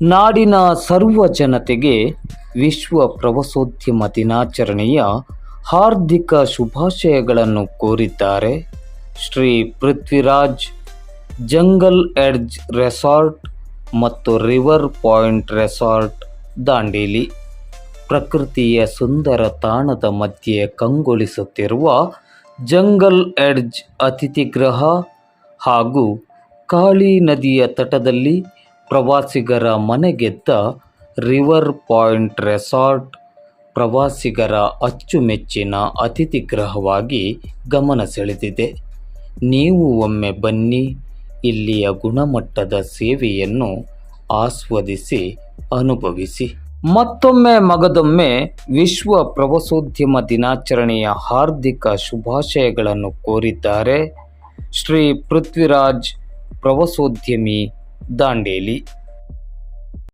ನಾಡಿನ ಸರ್ವ ಜನತೆಗೆ ವಿಶ್ವ ಪ್ರವಾಸೋದ್ಯಮ ದಿನಾಚರಣೆಯ ಹಾರ್ದಿಕ ಶುಭಾಶಯಗಳನ್ನು ಕೋರಿದ್ದಾರೆ. Shri Prithviraj jungle edge resort ಮತ್ತು ರಿವರ್ ಪಾಯಿಂಟ್ ರೆಸಾರ್ಟ್ ದಾಂಡೇಲಿ. ಪ್ರಕೃತಿಯ ಸುಂದರ ತಾಣದ ಮಧ್ಯೆ ಕಂಗೊಳಿಸುತ್ತಿರುವ ಜಂಗಲ್ ಎಡ್ಜ್ ಅತಿಥಿಗೃಹ ಹಾಗೂ ಕಾಳಿ ನದಿಯ ತಟದಲ್ಲಿ ಪ್ರವಾಸಿಗರ ಮನೆಗೆದ್ದ ರಿವರ್ ಪಾಯಿಂಟ್ ರೆಸಾರ್ಟ್ ಪ್ರವಾಸಿಗರ ಅಚ್ಚುಮೆಚ್ಚಿನ ಅತಿಥಿಗೃಹವಾಗಿ ಗಮನ ಸೆಳೆದಿದೆ. ನೀವು ಒಮ್ಮೆ ಬನ್ನಿ, ಇಲ್ಲಿಯ ಗುಣಮಟ್ಟದ ಸೇವೆಯನ್ನು ಆಸ್ವಾದಿಸಿ, ಅನುಭವಿಸಿ. ಮತ್ತೊಮ್ಮೆ ಮಗದೊಮ್ಮೆ ವಿಶ್ವ ಪ್ರವಾಸೋದ್ಯಮ ದಿನಾಚರಣೆಯ ಹಾರ್ದಿಕ ಶುಭಾಶಯಗಳನ್ನು ಕೋರಿದ್ದಾರೆ ಶ್ರೀ ಪೃಥ್ವಿರಾಜ್ ಪ್ರವಾಸೋದ್ಯಮಿ ದಾಂಡೇಲಿ